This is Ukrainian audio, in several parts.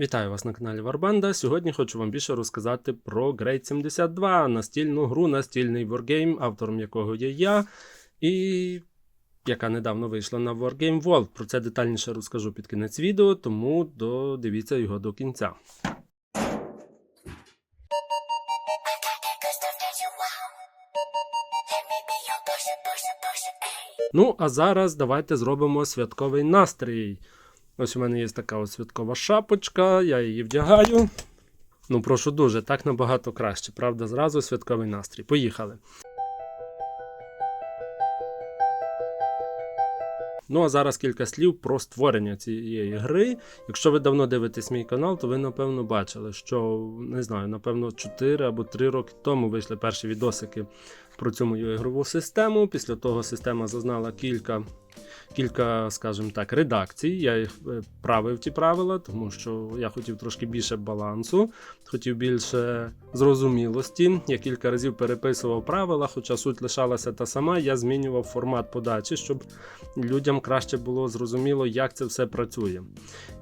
Вітаю вас на каналі Варбанда. Сьогодні хочу вам більше розказати про Great 72, настільну гру, настільний Wargame, автором якого є я, і яка недавно вийшла на Wargame World. Про це детальніше розкажу під кінець відео, тому додивіться його до кінця. Ну, а зараз давайте зробимо святковий настрій. Ось у мене є така ось святкова шапочка, я її вдягаю. Ну, прошу дуже, так набагато краще. Правда, зразу святковий настрій. Поїхали. Ну, а зараз кілька слів про створення цієї гри. Якщо ви давно дивитесь мій канал, то ви напевно бачили, що не знаю, напевно, 4 або 3 роки тому вийшли перші відосики про цю мою ігрову систему. Після того система зазнала кілька кілька, скажімо так, редакцій. Я їх е, правив ті правила, тому що я хотів трошки більше балансу, хотів більше зрозумілості. Я кілька разів переписував правила, хоча суть лишалася та сама. Я змінював формат подачі, щоб людям краще було зрозуміло, як це все працює.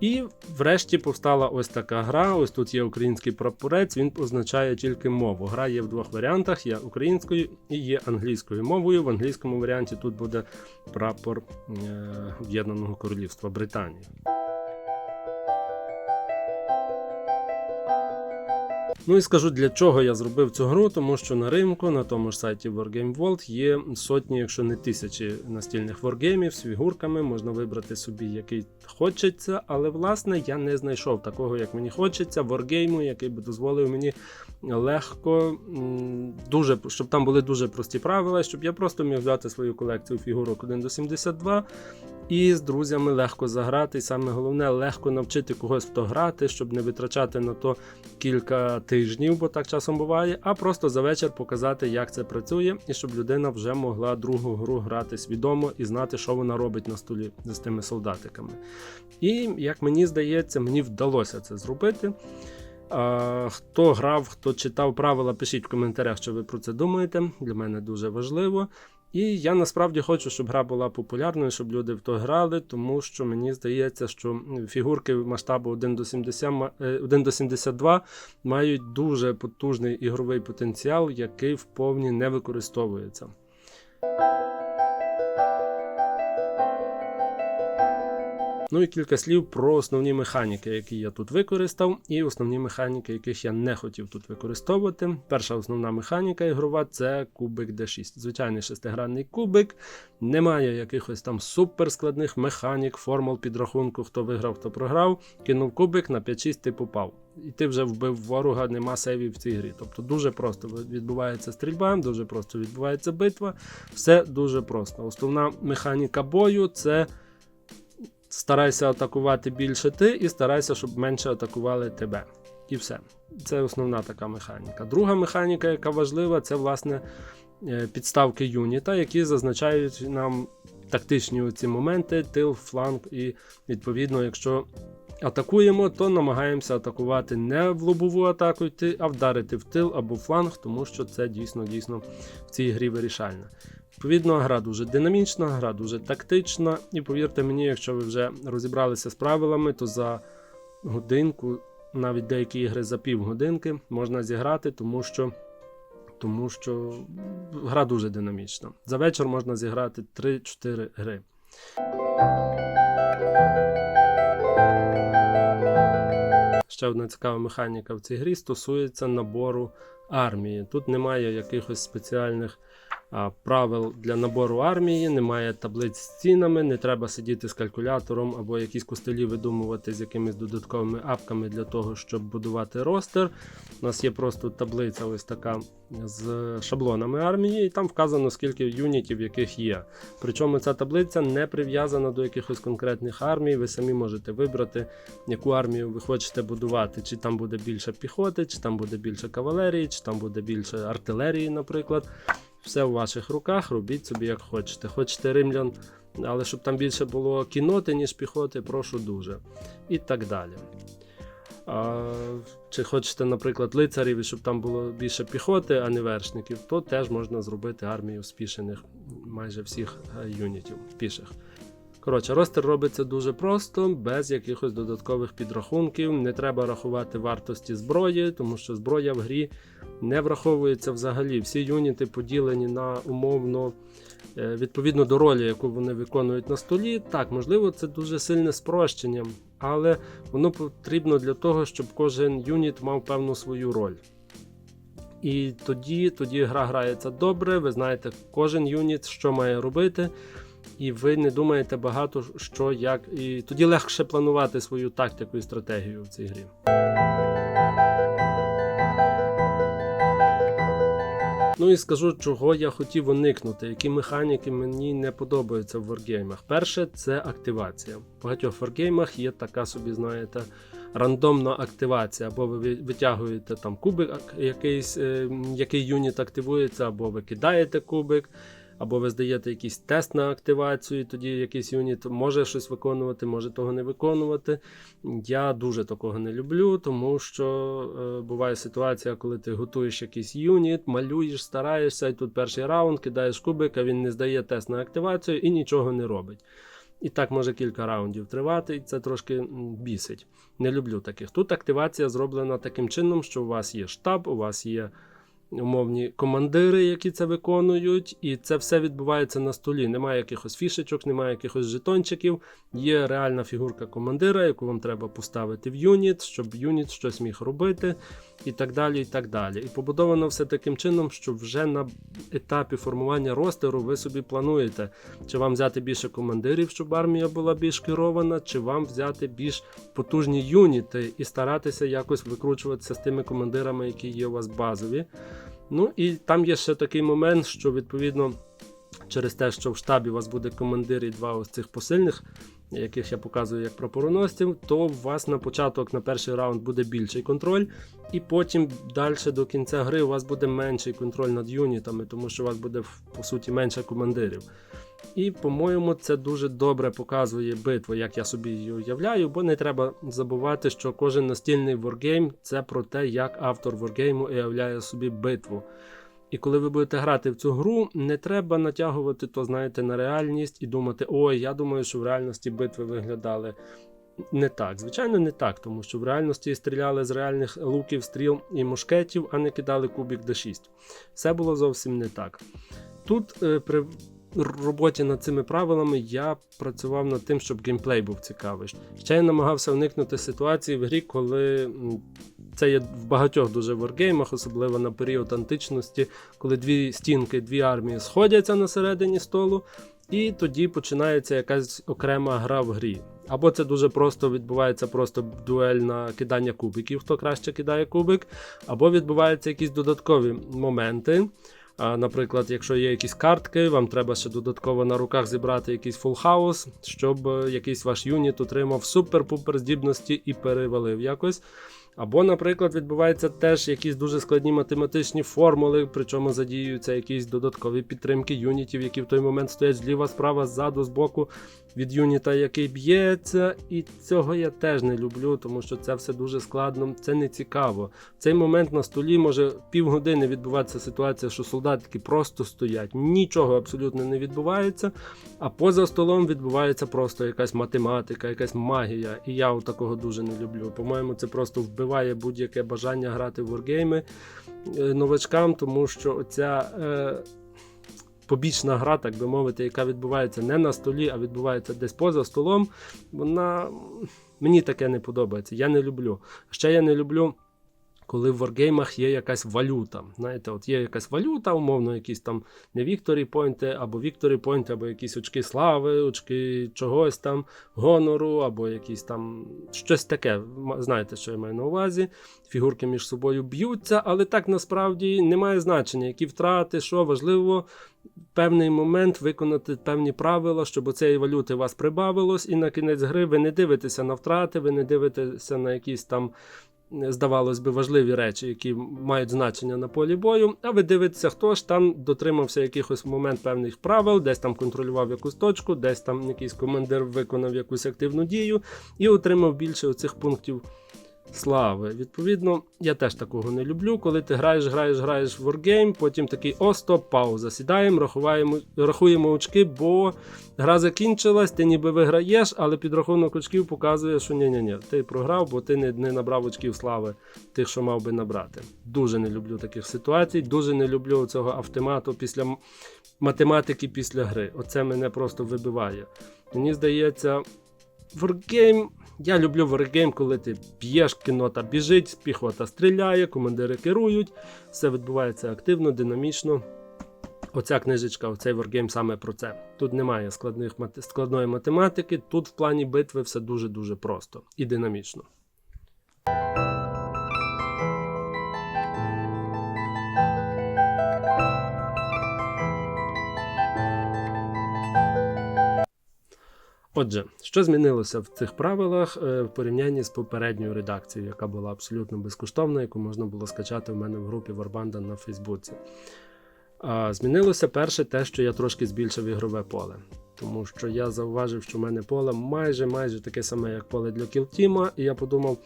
І врешті повстала ось така гра. Ось тут є український прапорець, він означає тільки мову. Гра є в двох варіантах: є українською і є англійською мовою. В англійському варіанті тут буде прапор е, Об'єднаного Королівства Британії. Ну і скажу для чого я зробив цю гру, тому що на ринку, на тому ж сайті Wargame World є сотні, якщо не тисячі настільних воргеймів з фігурками, можна вибрати собі, який хочеться, але власне я не знайшов такого, як мені хочеться, воргейму, який би дозволив мені легко, дуже, щоб там були дуже прості правила, щоб я просто міг взяти свою колекцію фігурок 1 до 72 і з друзями легко заграти. І саме головне легко навчити когось в то грати, щоб не витрачати на то кілька тижнів, бо так часом буває, а просто за вечір показати, як це працює, і щоб людина вже могла другу гру грати свідомо і знати, що вона робить на столі з тими солдатиками. І як мені здається, мені вдалося це зробити. Хто грав, хто читав правила, пишіть в коментарях, що ви про це думаєте. Для мене дуже важливо. І я насправді хочу, щоб гра була популярною, щоб люди в то грали, тому що мені здається, що фігурки масштабу 1 до 70, 1 до 72 мають дуже потужний ігровий потенціал, який вповні не використовується. Ну і кілька слів про основні механіки, які я тут використав, і основні механіки, яких я не хотів тут використовувати. Перша основна механіка ігрова це кубик D6. Звичайний шестигранний кубик. Немає якихось там суперскладних механік, формул підрахунку, хто виграв, хто програв. Кинув кубик на 5-6 ти попав. І ти вже вбив ворога, нема сейвів в цій грі. Тобто дуже просто відбувається стрільба, дуже просто відбувається битва. Все дуже просто. Основна механіка бою це старайся атакувати більше ти, і старайся, щоб менше атакували тебе. І все. Це основна така механіка. Друга механіка, яка важлива, це власне е, підставки юніта, які зазначають нам тактичні ці моменти, тил, фланг, і відповідно, якщо атакуємо, то намагаємося атакувати не в лобову атаку йти, а вдарити в тил або фланг, тому що це дійсно дійсно в цій грі вирішальне. Відповідно, гра дуже динамічна, гра дуже тактична, і повірте мені, якщо ви вже розібралися з правилами, то за годинку, навіть деякі ігри за півгодинки можна зіграти, тому що тому що гра дуже динамічна. За вечір можна зіграти 3-4 гри. Ще одна цікава механіка в цій грі стосується набору армії. Тут немає якихось спеціальних правил для набору армії, немає таблиць з цінами, не треба сидіти з калькулятором або якісь костелі видумувати з якимись додатковими апками для того, щоб будувати ростер. У нас є просто таблиця ось така з шаблонами армії, і там вказано, скільки юнітів яких є. Причому ця таблиця не прив'язана до якихось конкретних армій. Ви самі можете вибрати, яку армію ви хочете будувати. Чи там буде більше піхоти, чи там буде більше кавалерії, чи там буде більше артилерії, наприклад. Все в ваших руках, робіть собі як хочете. Хочете римлян, але щоб там більше було кіноти, ніж піхоти, прошу дуже. І так далі. А, Чи хочете, наприклад, лицарів, і щоб там було більше піхоти, а не вершників, то теж можна зробити армію спішених майже всіх е, юнітів піших. Коротше, ростер робиться дуже просто, без якихось додаткових підрахунків. Не треба рахувати вартості зброї, тому що зброя в грі не враховується взагалі. Всі юніти поділені на умовно е, відповідно до ролі, яку вони виконують на столі. Так, можливо, це дуже сильне спрощення, але воно потрібно для того, щоб кожен юніт мав певну свою роль. І тоді, тоді гра грається добре, ви знаєте, кожен юніт, що має робити, і ви не думаєте багато що як. І тоді легше планувати свою тактику і стратегію в цій грі. Ну і скажу, чого я хотів уникнути, які механіки мені не подобаються в варгеймах. Перше, це активація. В багатьох варгеймах є така собі, знаєте, рандомна активація. Або ви витягуєте там кубик, якийсь, е, який юніт активується, або ви кидаєте кубик. Або ви здаєте якийсь тест на активацію, і тоді якийсь юніт може щось виконувати, може того не виконувати. Я дуже такого не люблю, тому що е, буває ситуація, коли ти готуєш якийсь юніт, малюєш, стараєшся, і тут перший раунд, кидаєш кубик, а він не здає тест на активацію і нічого не робить. І так може кілька раундів тривати, і це трошки бісить. Не люблю таких. Тут активація зроблена таким чином, що у вас є штаб, у вас є умовні командири, які це виконують, і це все відбувається на столі. Немає якихось фішечок, немає якихось жетончиків. Є реальна фігурка командира, яку вам треба поставити в юніт, щоб юніт щось міг робити, і так далі. І так далі. І побудовано все таким чином, що вже на етапі формування ростеру ви собі плануєте, чи вам взяти більше командирів, щоб армія була більш керована, чи вам взяти більш потужні юніти і старатися якось викручуватися з тими командирами, які є у вас базові. Ну і там є ще такий момент, що відповідно через те, що в штабі у вас буде командир і два ось цих посильних, яких я показую як прапороносців, то у вас на початок на перший раунд буде більший контроль, і потім далі до кінця гри у вас буде менший контроль над юнітами, тому що у вас буде по суті менше командирів. І, по-моєму, це дуже добре показує битву, як я собі її уявляю, бо не треба забувати, що кожен настільний воргейм це про те, як автор воргейму уявляє собі битву. І коли ви будете грати в цю гру, не треба натягувати то, знаєте, на реальність і думати, ой, я думаю, що в реальності битви виглядали не так. Звичайно, не так, тому що в реальності стріляли з реальних луків, стріл і мушкетів, а не кидали кубік D6. Все було зовсім не так. Тут е, при роботі над цими правилами я працював над тим, щоб геймплей був цікавий. Ще я намагався уникнути ситуації в грі, коли це є в багатьох дуже варгеймах, особливо на період античності, коли дві стінки, дві армії сходяться на середині столу, і тоді починається якась окрема гра в грі. Або це дуже просто відбувається просто дуель на кидання кубиків, хто краще кидає кубик, або відбуваються якісь додаткові моменти. Наприклад, якщо є якісь картки, вам треба ще додатково на руках зібрати якийсь фул хаус, щоб е, якийсь ваш юніт отримав супер-пупер здібності і перевалив якось. Або, наприклад, відбуваються теж якісь дуже складні математичні формули, причому задіюються якісь додаткові підтримки юнітів, які в той момент стоять зліва, справа, ззаду, збоку від юніта, який б'ється. І цього я теж не люблю, тому що це все дуже складно, це не цікаво. В цей момент на столі може півгодини відбуватися ситуація, що солдатики просто стоять, нічого абсолютно не відбувається. А поза столом відбувається просто якась математика, якась магія. І я такого дуже не люблю. По-моєму, це просто вбиває будь-яке бажання грати в wargame е, новачкам, тому що оця. Е, Побічна гра, так би мовити, яка відбувається не на столі, а відбувається десь поза столом. Вона мені таке не подобається. Я не люблю. Ще я не люблю коли в варгеймах є якась валюта. Знаєте, от є якась валюта, умовно, якісь там не Вікторі Пойнти, або Вікторі Пойнти, або якісь очки слави, очки чогось там, гонору, або якісь там щось таке. Знаєте, що я маю на увазі. Фігурки між собою б'ються, але так насправді немає значення, які втрати, що важливо. Певний момент виконати певні правила, щоб цієї валюти вас прибавилось, і на кінець гри ви не дивитеся на втрати, ви не дивитеся на якісь там здавалось би, важливі речі, які мають значення на полі бою. А ви дивитеся, хто ж там дотримався якихось момент певних правил, десь там контролював якусь точку, десь там якийсь командир виконав якусь активну дію і отримав більше оцих пунктів слави. Відповідно, я теж такого не люблю. Коли ти граєш, граєш, граєш в Wargame, потім такий о, стоп, пауза. Сідаємо, рахуємо, рахуємо очки, бо гра закінчилась, ти ніби виграєш, але підрахунок очків показує, що ні-ні-ні, ти програв, бо ти не, не набрав очків слави тих, що мав би набрати. Дуже не люблю таких ситуацій, дуже не люблю цього автомату після математики після гри. Оце мене просто вибиває. Мені здається, Wargame. Я люблю Wargame, коли ти б'єш, кінота біжить, піхота стріляє, командири керують, все відбувається активно, динамічно. Оця книжечка, оцей Wargame саме про це. Тут немає складних, складної математики, тут в плані битви все дуже-дуже просто і динамічно. Отже, що змінилося в цих правилах е, в порівнянні з попередньою редакцією, яка була абсолютно безкоштовна, яку можна було скачати в мене в групі Варбанда на Фейсбуці. Змінилося перше те, що я трошки збільшив ігрове поле. Тому що я зауважив, що в мене поле майже майже таке саме, як поле для кілтіма, і я подумав,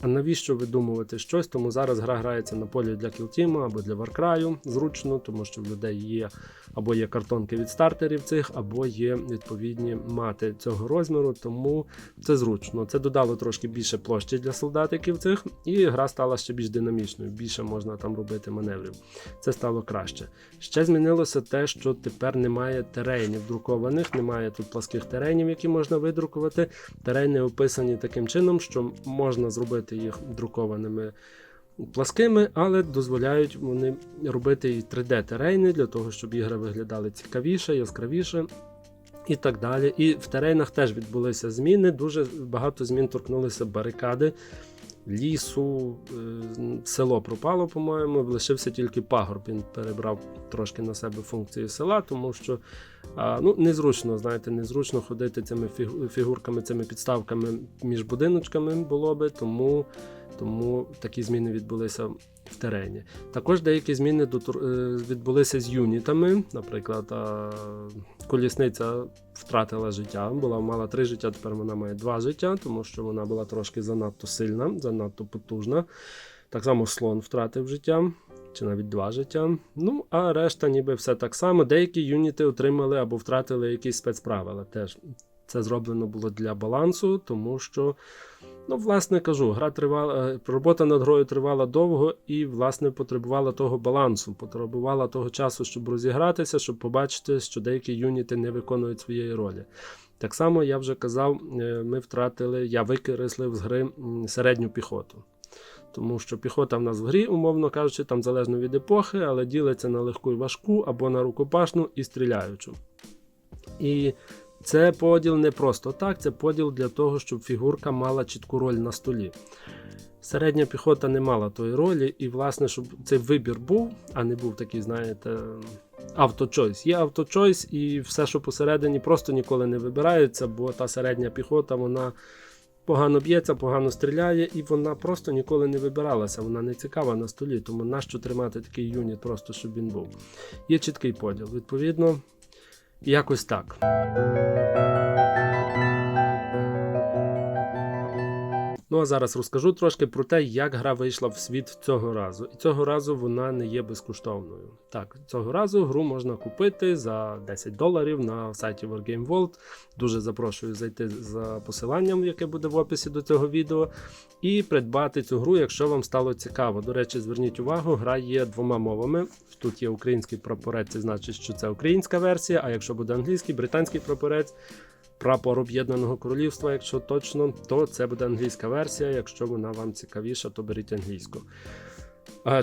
а навіщо видумувати щось? Тому зараз гра грається на полі для кілтіма або для Варкраю зручно, тому що в людей є або є картонки від стартерів цих, або є відповідні мати цього розміру, тому це зручно. Це додало трошки більше площі для солдатиків цих, і гра стала ще більш динамічною. Більше можна там робити маневрів. Це стало краще. Ще змінилося те, що тепер немає теренів друкованих, немає тут пласких теренів, які можна видрукувати. Терени описані таким чином, що можна зробити їх друкованими пласкими, але дозволяють вони робити і 3D-терени для того, щоб ігри виглядали цікавіше, яскравіше. І так далі. І в теренах теж відбулися зміни. Дуже багато змін торкнулися барикади, лісу, е, село пропало, по-моєму. Лишився тільки пагорб. Він перебрав трошки на себе функції села, тому що ну, незручно, знаєте, незручно ходити цими фігурками, цими підставками між будиночками було би, тому, тому такі зміни відбулися в терені. Також деякі зміни е, відбулися з юнітами. Наприклад, колісниця втратила життя, була мала три життя, тепер вона має два життя, тому що вона була трошки занадто сильна, занадто потужна. Так само слон втратив життя. Чи навіть два життя. Ну, а решта, ніби все так само. Деякі юніти отримали або втратили якісь спецправила. Теж це зроблено було для балансу, тому що, ну, власне кажу, гра тривала, е, робота над грою тривала довго і, власне, потребувала того балансу, потребувала того часу, щоб розігратися, щоб побачити, що деякі юніти не виконують своєї ролі. Так само я вже казав, е, ми втратили, я викреслив з гри середню піхоту. Тому що піхота в нас в грі, умовно кажучи, там залежно від епохи, але ділиться на легку і важку або на рукопашну і стріляючу. І це поділ не просто так, це поділ для того, щоб фігурка мала чітку роль на столі. Середня піхота не мала тої ролі, і, власне, щоб цей вибір був, а не був такий, знаєте, авточойс. Є авточойс, і все, що посередині, просто ніколи не вибирається, бо та середня піхота, вона погано б'ється, погано стріляє, і вона просто ніколи не вибиралася. Вона не цікава на столі, тому нащо тримати такий юніт, просто щоб він був. Є чіткий поділ. Відповідно, якось так. Ну а зараз розкажу трошки про те, як гра вийшла в світ цього разу. І цього разу вона не є безкоштовною. Так, цього разу гру можна купити за 10 доларів на сайті Wargame World. Дуже запрошую зайти за посиланням, яке буде в описі до цього відео, і придбати цю гру, якщо вам стало цікаво. До речі, зверніть увагу, гра є двома мовами. Тут є український прапорець, це значить, що це українська версія. А якщо буде англійський, британський прапорець. Прапор Об'єднаного Королівства, якщо точно, то це буде англійська версія. Якщо вона вам цікавіша, то беріть англійську.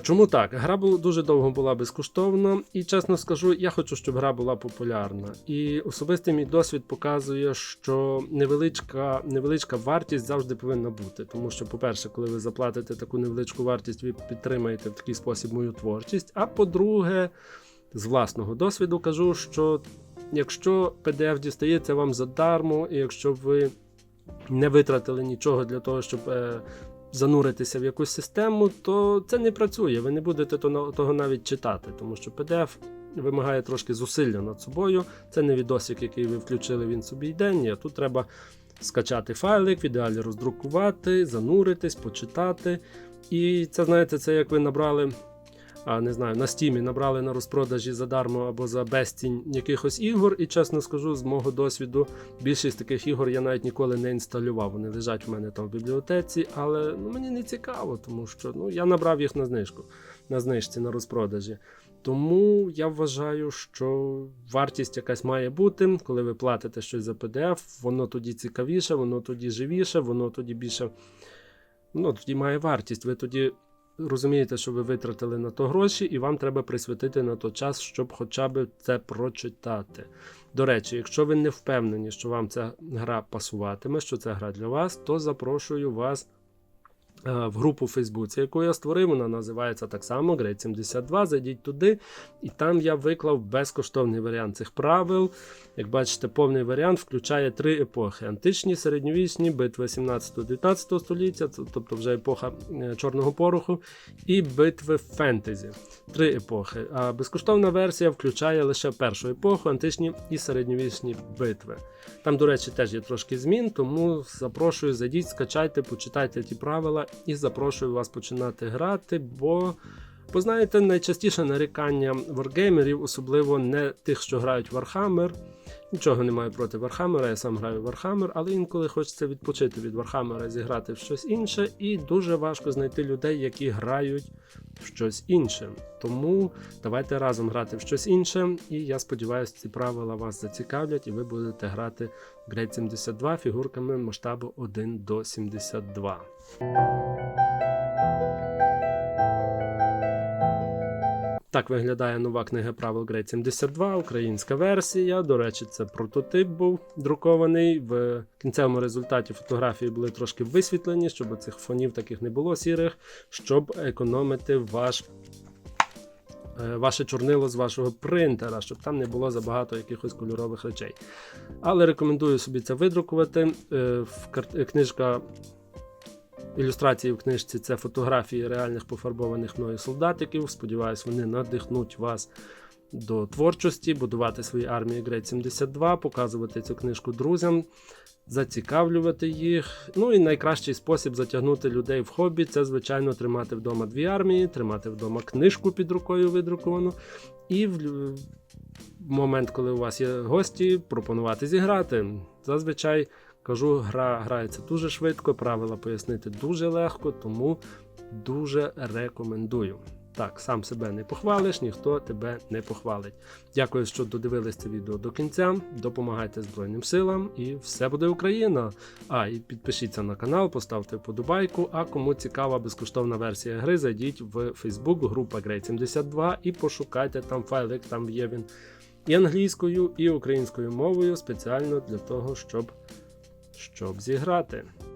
Чому так? Гра дуже довго була безкоштовна, і чесно скажу, я хочу, щоб гра була популярна. І особистий мій досвід показує, що невеличка, невеличка вартість завжди повинна бути. Тому що, по-перше, коли ви заплатите таку невеличку вартість, ви підтримаєте в такий спосіб мою творчість. А по-друге, з власного досвіду кажу, що якщо PDF дістається вам задармо, і якщо ви не витратили нічого для того, щоб е, зануритися в якусь систему, то це не працює. Ви не будете то- того навіть читати, тому що PDF вимагає трошки зусилля над собою. Це не відосик, який ви включили, він собі йде. Ні, тут треба скачати файлик, в ідеалі роздрукувати, зануритись, почитати. І це, знаєте, це як ви набрали. Не знаю, на стімі набрали на розпродажі задармо або за безцінь якихось ігор, і чесно скажу, з мого досвіду, більшість таких ігор я навіть ніколи не інсталював. Вони лежать в мене там в бібліотеці, але ну, мені не цікаво, тому що ну, я набрав їх на знижку, на знижці, на розпродажі. Тому я вважаю, що вартість якась має бути, коли ви платите щось за PDF, воно тоді цікавіше, воно тоді живіше, воно тоді більше. Ну, тоді має вартість. Ви тоді розумієте, що ви витратили на то гроші, і вам треба присвятити на то час, щоб хоча б це прочитати. До речі, якщо ви не впевнені, що вам ця гра пасуватиме, що це гра для вас, то запрошую вас. Е, В групу в Фейсбуці, яку я створив, вона називається так само Grade 72. Зайдіть туди, і там я виклав безкоштовний варіант цих правил. Як бачите, повний варіант включає три епохи: античні, середньовічні, битви 17-19 століття, тобто вже епоха е, чорного пороху, і битви фентезі. Три епохи. А безкоштовна версія включає лише першу епоху, античні і середньовічні битви. Там, до речі, теж є трошки змін, тому запрошую, зайдіть, скачайте, почитайте ті правила і запрошую вас починати грати, бо. Бо знаєте, найчастіше нарікання варгеймерів, особливо не тих, що грають в Warhammer. Нічого не маю проти Warhammer, я сам граю в Warhammer, але інколи хочеться відпочити від Warhammer, зіграти в щось інше, і дуже важко знайти людей, які грають в щось інше. Тому давайте разом грати в щось інше, і я сподіваюся, ці правила вас зацікавлять, і ви будете грати в Grade 72 фігурками масштабу 1 до 72. Так виглядає нова книга правил Grade 72, українська версія. До речі, це прототип був друкований. В кінцевому результаті фотографії були трошки висвітлені, щоб цих фонів таких не було сірих, щоб економити ваш. е, Ваше чорнило з вашого принтера, щоб там не було забагато якихось кольорових речей. Але рекомендую собі це видрукувати. Е, в Книжка Ілюстрації в книжці це фотографії реальних пофарбованих мною солдатиків. Сподіваюсь, вони надихнуть вас до творчості, будувати свої армії Grade 72, показувати цю книжку друзям, зацікавлювати їх. Ну і найкращий спосіб затягнути людей в хобі це, звичайно, тримати вдома дві армії, тримати вдома книжку під рукою видруковану. І в момент, коли у вас є гості, пропонувати зіграти. Зазвичай Кажу, гра грається дуже швидко, правила пояснити дуже легко, тому дуже рекомендую. Так, сам себе не похвалиш, ніхто тебе не похвалить. Дякую, що додивились це відео до кінця. Допомагайте Збройним силам і все буде Україна. А і підпишіться на канал, поставте вподобайку. А кому цікава безкоштовна версія гри, зайдіть в Facebook, група Grade 72 і пошукайте там файлик, там є він і англійською, і українською мовою спеціально для того, щоб щоб зіграти.